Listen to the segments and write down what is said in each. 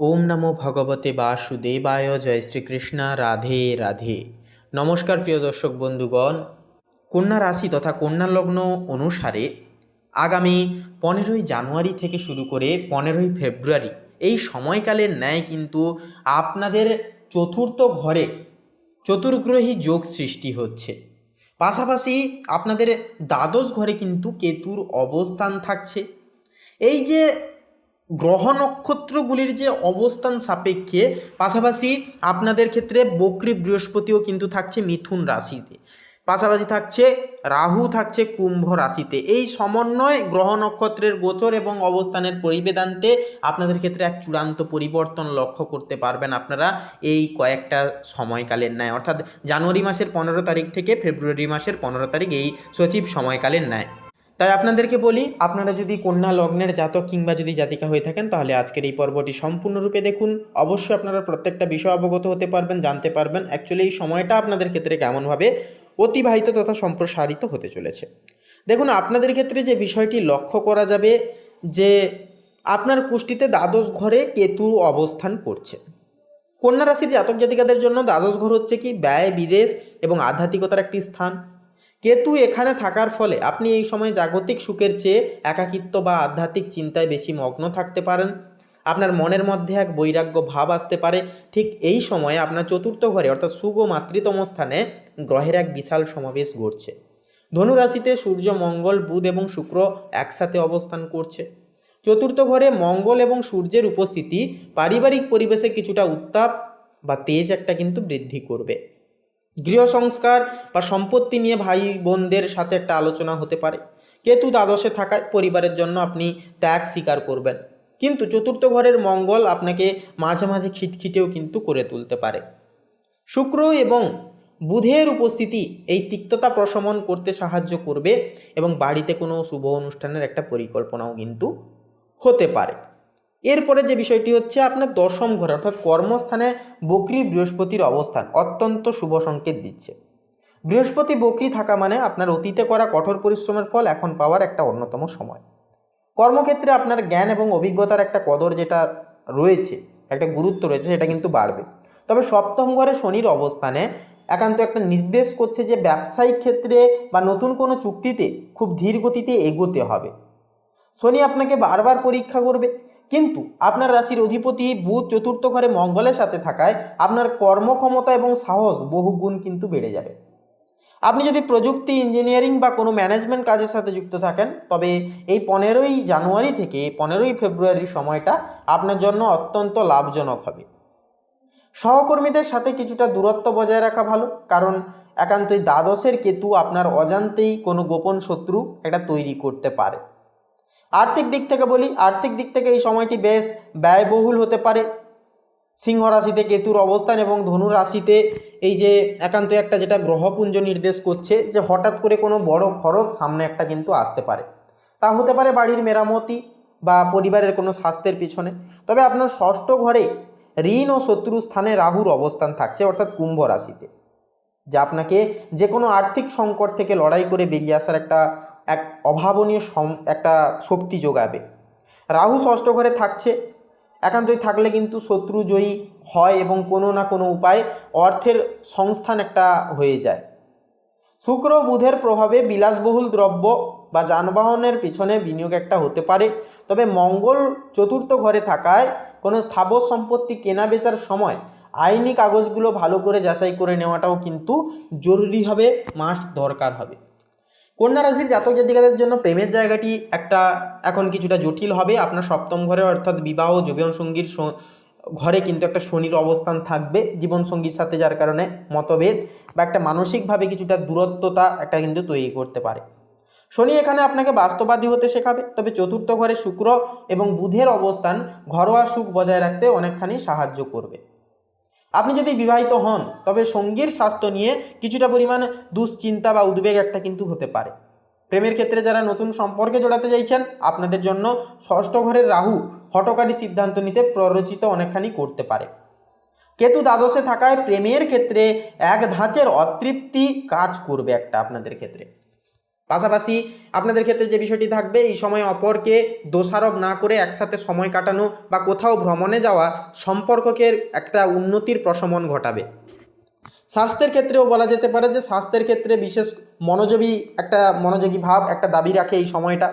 ওম নমো ভগবতে বাসুদেবায়। জয় শ্রীকৃষ্ণ। রাধে রাধে। নমস্কার প্রিয় দর্শক বন্ধুগণ। কন্যা রাশি তথা কন্যা লগ্ন অনুসারে আগামী পনেরোই জানুয়ারি থেকে শুরু করে পনেরোই ফেব্রুয়ারি এই সময়কালের ন্যায় কিন্তু আপনাদের চতুর্থ ঘরে চতুর্গ্রহী যোগ সৃষ্টি হচ্ছে। পাশাপাশি আপনাদের দ্বাদশ ঘরে কিন্তু কেতুর অবস্থান থাকছে। এই যে গ্রহ নক্ষত্রগুলির যে অবস্থান সাপেক্ষে পাশাপাশি আপনাদের ক্ষেত্রে বক্রী বৃহস্পতিও কিন্তু থাকছে মিথুন রাশিতে। পাশাপাশি থাকছে রাহু, থাকছে কুম্ভ রাশিতে। এই সমন্বয় গ্রহ নক্ষত্রের গোচর এবং অবস্থানের পরিবেদান্তে আপনাদের ক্ষেত্রে এক চূড়ান্ত পরিবর্তন লক্ষ্য করতে পারবেন আপনারা এই কয়েকটা সময়কালের ন্যায়। অর্থাৎ জানুয়ারি মাসের পনেরো তারিখ থেকে ফেব্রুয়ারি মাসের পনেরো তারিখ এই সচিব সময়কালের ন্যায়। তাই আপনাদেরকে বলি, আপনারা যদি কন্যা লগ্নের জাতক কিংবা যদি জাতিকা হয়ে থাকেন, তাহলে আজকের এই পর্বটি সম্পূর্ণরূপে দেখুন। অবশ্যই আপনারা প্রত্যেকটা বিষয় অবগত হতে পারবেন, জানতে পারবেন। অ্যাকচুয়ালি এই সময়টা আপনাদের ক্ষেত্রে কেমনভাবে অতিবাহিত তথা সম্প্রসারিত হতে চলেছে। দেখুন, আপনাদের ক্ষেত্রে যে বিষয়টি লক্ষ্য করা যাবে, যে আপনার পুষ্টিতে দ্বাদশ ঘরে কেতু অবস্থান করছে। কন্যা রাশির জাতক জাতিকাদের জন্য দ্বাদশ ঘর হচ্ছে কি? ব্যয়, বিদেশ এবং আধ্যাত্মিকতার একটি স্থান। কেতু এখানে থাকার ফলে? আপনি এই সময় জাগতিক সুখের চেয়ে একাকিত্ব বা আধ্যাত্মিক চিন্তায় বেশি মগ্ন থাকতে পারেন। আপনার মনের মধ্যে এক বৈরাগ্য ভাব আসতে পারে। ঠিক এই সময়ে আপনার চতুর্থ ঘরে, অর্থাৎ সুগ মাতৃতম স্থানে গ্রহের এক বিশাল সমাবেশ ঘটছে। ধনুরাশিতে সূর্য, মঙ্গল, বুধ এবং শুক্র একসাথে অবস্থান করছে। চতুর্থ ঘরে মঙ্গল এবং সূর্যের উপস্থিতি পারিবারিক পরিবেশে কিছুটা উত্তাপ বা তেজ একটা কিন্তু বৃদ্ধি করবে। গৃহ সংস্কার বা সম্পত্তি নিয়ে ভাই বোনদের সাথে একটা আলোচনা হতে পারে। কেতু দ্বাদশে থাকায় পরিবারের জন্য আপনি ত্যাগ স্বীকার করবেন। কিন্তু চতুর্থ ঘরের মঙ্গল আপনাকে মাঝে মাঝে খিটখিটেও কিন্তু করে তুলতে পারে। শুক্র এবং বুধের উপস্থিতি এই তিক্ততা প্রশমন করতে সাহায্য করবে এবং বাড়িতে কোনো শুভ অনুষ্ঠানের একটা পরিকল্পনাও কিন্তু হতে পারে। এরপরে যে বিষয়টি হচ্ছে আপনার দশম ঘরে, অর্থাৎ কর্মস্থানে বকরি বৃহস্পতির অবস্থান অত্যন্ত শুভ সংকেত দিচ্ছে। বৃহস্পতি বকরি থাকা মানে আপনার অতীতে করা কঠোর পরিশ্রমের ফল এখন পাওয়ার একটা অন্যতম সময়। কর্মক্ষেত্রে আপনার জ্ঞান এবং অভিজ্ঞতার একটা কদর যেটা রয়েছে, একটা গুরুত্ব রয়েছে, সেটা কিন্তু বাড়বে। তবে সপ্তম ঘরে শনির অবস্থানে একান্ত একটা নির্দেশ করছে যে ব্যবসায়িক ক্ষেত্রে বা নতুন কোনো চুক্তিতে খুব ধীর গতিতে এগোতে হবে। শনি আপনাকে বারবার পরীক্ষা করবে কিন্তু আপনার রাশির অধিপতি বুধ চতুর্থ ঘরে মঙ্গলের সাথে থাকায় আপনার কর্মক্ষমতা এবং সাহস বহুগুণ কিন্তু বেড়ে যাবে। আপনি যদি প্রযুক্তি, ইঞ্জিনিয়ারিং বা কোনো ম্যানেজমেন্ট কাজের সাথে যুক্ত থাকেন, তবে এই পনেরোই জানুয়ারি থেকে পনেরোই ফেব্রুয়ারির সময়টা আপনার জন্য অত্যন্ত লাভজনক হবে। সহকর্মীদের সাথে কিছুটা দূরত্ব বজায় রাখা ভালো, কারণ একান্তই দ্বাদশের কেতু আপনার অজান্তেই কোনো গোপন শত্রু এটা তৈরি করতে পারে। আর্থিক দিক থেকে বলি, আর্থিক দিক থেকে এই সময়টি বেশ ব্যয়বহুল হতে পারে। সিংহ রাশিতে কেতুর অবস্থান এবং ধনু রাশিতে এই যে একান্ত একটা যেটা গ্রহপুঞ্জ নির্দেশ করছে যে হঠাৎ করে কোনো বড় খরচ সামনে একটা কিন্তু আসতে পারে। তা হতে পারে বাড়ির মেরামতি বা পরিবারের কোনো স্বাস্থ্যের পিছনে। তবে আপনার ষষ্ঠ ঘরে ঋণ ও শত্রু স্থানে রাহুর অবস্থান থাকছে, অর্থাৎ কুম্ভ রাশিতে। যা আপনাকে যে কোনো আর্থিক সংকট থেকে লড়াই করে বেরিয়ে আসার একটা এক অভাবনীয় সম, একটা শক্তি যোগাবে। রাহু ষষ্ঠ ঘরে থাকছে। একান্তই থাকলে কিন্তু শত্রু জয়ী হয় এবং কোনো না কোনো উপায়ে অর্থের সংস্থান একটা হয়ে যায়। শুক্র বুধের প্রভাবে বিলাসবহুল দ্রব্য বা যানবাহনের পিছনে বিনিয়োগ একটা হতে পারে। তবে মঙ্গল চতুর্থ ঘরে থাকায় কোনো স্থাবর সম্পত্তি কেনা বেচার সময় আইনি কাগজগুলো ভালো করে যাচাই করে নেওয়াটাও কিন্তু জরুরি হবে, মাস্ট দরকার হবে। কন্যা রাশির জাতক জাতিকাদের জন্য প্রেমের জায়গাটি একটা এখন কিছুটা জটিল হবে। আপনার সপ্তম ঘরে অর্থাৎ বিবাহ জীবনসঙ্গীর ঘরে কিন্তু একটা শনির অবস্থান থাকবে জীবনসঙ্গীর সাথে, যার কারণে মতভেদ বা একটা মানসিকভাবে কিছুটা দূরত্বতা একটা কিন্তু তৈরি করতে পারে। শনি এখানে আপনাকে বাস্তবাদী হতে শেখাবে, তবে চতুর্থ ঘরে শুক্র এবং বুধের অবস্থান ঘরোয়া সুখ বজায় রাখতে অনেকখানি সাহায্য করবে। আপনি যদি বিবাহিত হন, তবে সঙ্গীর স্বাস্থ্য নিয়ে কিছুটা পরিমাণ দুশ্চিন্তা বা উদ্বেগ একটা কিন্তু হতে পারে। প্রেমের ক্ষেত্রে যারা নতুন সম্পর্কে জড়াতে চাইছেন, আপনাদের জন্য ষষ্ঠ ঘরের রাহু হটকারী সিদ্ধান্ত নিতে প্ররোচিত অনেকখানি করতে পারে। কেতু দ্বাদশে থাকায় প্রেমের ক্ষেত্রে এক ধাঁচের অতৃপ্তি কাজ করবে একটা আপনাদের ক্ষেত্রে। পাশাপাশি আপনাদের ক্ষেত্রে যে বিষয়টি থাকবে, এই সময় অপরকে দোষারোপ না করে একসাথে সময় কাটানো বা কোথাও ভ্রমণে যাওয়া সম্পর্ককে একটা উন্নতির প্রশমন ঘটাবে। স্বাস্থ্যের ক্ষেত্রেও বলা যেতে পারে যে স্বাস্থ্যের ক্ষেত্রে বিশেষ মনোযোগী একটা মনোযোগী ভাব, একটা দাবি রাখে এই সময়টা।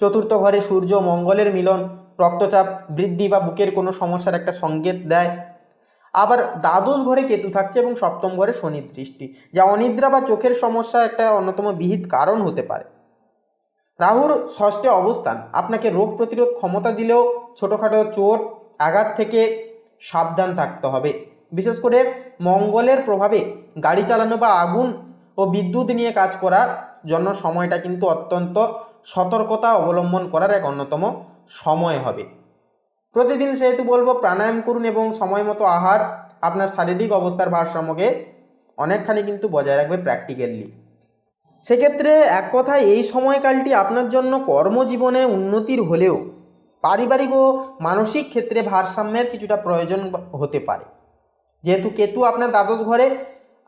চতুর্থ ঘরে সূর্য, মঙ্গলের মিলন, রক্তচাপ বৃদ্ধি বা বুকের কোনো সমস্যার একটা সংকেত দেয়। আবার দ্বাদশ ঘরে কেতু থাকছে এবং সপ্তম ঘরে শনি দৃষ্টি, যা অনিদ্রা বা চোখের সমস্যা একটা অন্যতম বিহিত কারণ হতে পারে। রাহুর ষষ্ঠে অবস্থান, আপনাকে রোগ প্রতিরোধ ক্ষমতা দিলেও ছোটোখাটো চোট আঘাত থেকে সাবধান থাকতে হবে। বিশেষ করে মঙ্গলের প্রভাবে গাড়ি চালানো বা আগুন ও বিদ্যুৎ নিয়ে কাজ করার জন্য সময়টা কিন্তু অত্যন্ত সতর্কতা অবলম্বন করার এক অন্যতম সময় হবে। প্রতিদিন সেহেতু বলব প্রাণায়াম করুন এবং সময় মতো আহার, আপনার শারীরিক অবস্থার ভারসাম্যকে অনেকখানি কিন্তু বজায় রাখবে প্র্যাকটিক্যালি সেক্ষেত্রে এক কথায় এই সময়কালটি আপনার জন্য কর্মজীবনে উন্নতির হলেও পারিবারিক ও মানসিক ক্ষেত্রে ভারসাম্যের কিছুটা প্রয়োজন হতে পারে। যেহেতু কেতু আপনার দ্বাদশ ঘরে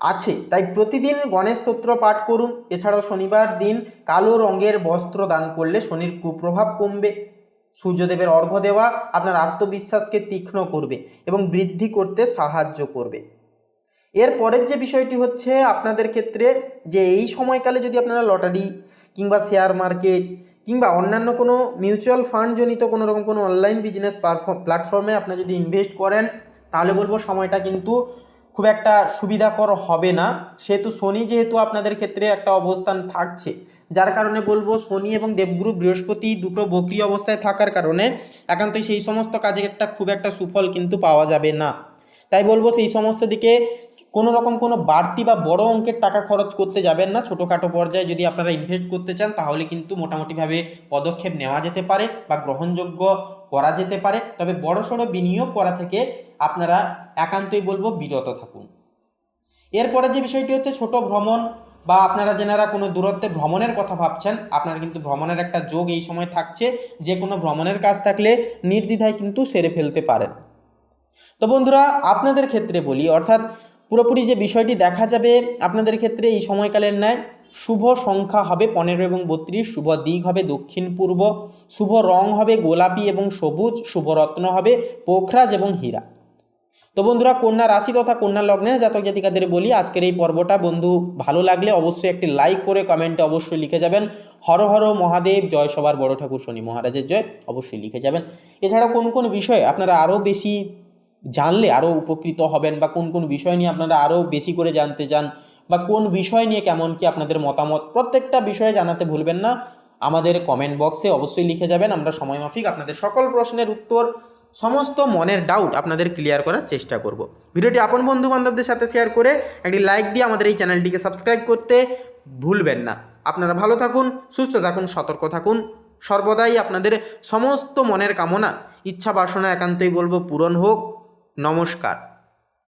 আছে, তাই প্রতিদিন গণেশ স্তোত্র পাঠ করুন। এছাড়াও শনিবার দিন কালো রঙের বস্ত্র দান করলে শনির কুপ্রভাব কমবে। সূর্যদেবের অর্ঘ্য দেওয়া আপনার আত্মবিশ্বাসকে তীক্ষ্ণ করবে এবং বৃদ্ধি করতে সাহায্য করবে। এর পরের যে বিষয়টি হচ্ছে আপনাদের ক্ষেত্রে যে এই সময়কালে যদি আপনারা লটারি কিংবা শেয়ার মার্কেট কিংবা অন্যান্য কোনো মিউচুয়াল ফান্ড জনিত কোনো রকম কোনো অনলাইন বিজনেস প্ল্যাটফর্মে আপনি যদি ইনভেস্ট করেন, তাহলে বলব সময়টা কিন্তু খুব একটা সুবিধাকর হবে না। সেহেতু শনি যেহেতু আপনাদের ক্ষেত্রে একটা অবস্থান থাকছে, যার কারণে বলব শনি এবং দেবগুরু বৃহস্পতি দুটো বক্রি অবস্থায় থাকার কারণে একান্তই সেই সমস্ত কাজে একটা খুব একটা সুফল কিন্তু পাওয়া যাবে না। তাই বলব সেই সমস্ত দিকে কোনো রকম কোনো বাড়তি বা বড় অঙ্কের টাকা খরচ করতে যাবেন না। ছোটোখাটো পর্যায়ে যদি আপনারা ইনভেস্ট করতে চান, তাহলে কিন্তু মোটামুটিভাবে পদক্ষেপ নেওয়া যেতে পারে বা গ্রহণযোগ্য করা যেতে পারে। তবে বড়সড় বিনিয়োগ করা থেকে আপনারা একান্তই বলব বিরত থাকুন। এরপরে যে বিষয়টি হচ্ছে ছোট ভ্রমণ বা আপনারা যেনারা কোনো দূরত্বে ভ্রমণের কথা ভাবছেন, আপনারা কিন্তু ভ্রমণের একটা যোগ এই সময় থাকছে। যে কোনো ভ্রমণের কাজ থাকলে নির্দ্বিধায় কিন্তু সেরে ফেলতে পারেন। তো বন্ধুরা, আপনাদের ক্ষেত্রে বলি, অর্থাৎ পুরোপুরি যে বিষয়টি দেখা যাবে আপনাদের ক্ষেত্রে এই সময়কালের ন্যায়, শুভ সংখ্যা হবে পনেরো এবং বত্রিশ, শুভ দিক হবে দক্ষিণ পূর্ব, শুভ রং হবে গোলাপি এবং সবুজ, শুভ রত্ন হবে পোখরাজ এবং হীরা। তো বন্ধুরা, কন্যা রাশি তথা কন্যা লগ্নের জাতক জাতিকাদের বলি, আজকের এই পর্বটা বন্ধু ভালো লাগলে অবশ্যই একটি লাইক করে কমেন্টে অবশ্যই লিখে যাবেন। হর হর মহাদেব, জয় সবার বড় ঠাকুর শনি মহারাজের জয়, অবশ্যই লিখে যাবেন। এছাড়া কোন কোন বিষয়ে আপনারা আরও বেশি জানলে আরও উপকৃত হবেন বা কোন কোন বিষয় নিয়ে আপনারা আরও বেশি করে জানতে চান বা কোন বিষয় নিয়ে কেমন কি আপনাদের মতামত, প্রত্যেকটা বিষয়ে জানাতে ভুলবেন না। আমাদের কমেন্ট বক্সে অবশ্যই লিখে যাবেন, আমরা সময় মাফিক আপনাদের সকল প্রশ্নের উত্তর, সমস্ত মনের ডাউট আপনাদের ক্লিয়ার করার চেষ্টা করব। ভিডিওটি আপন বন্ধু বান্ধবদের সাথে শেয়ার করে একটি লাইক দিয়ে আমাদের এই চ্যানেলটিকে সাবস্ক্রাইব করতে ভুলবেন না। আপনারা ভালো থাকুন, সুস্থ থাকুন, সতর্ক থাকুন। সর্বদাই আপনাদের সমস্ত মনের কামনা, ইচ্ছা বাসনা একান্তই বলব পূরণ হোক। নমস্কার।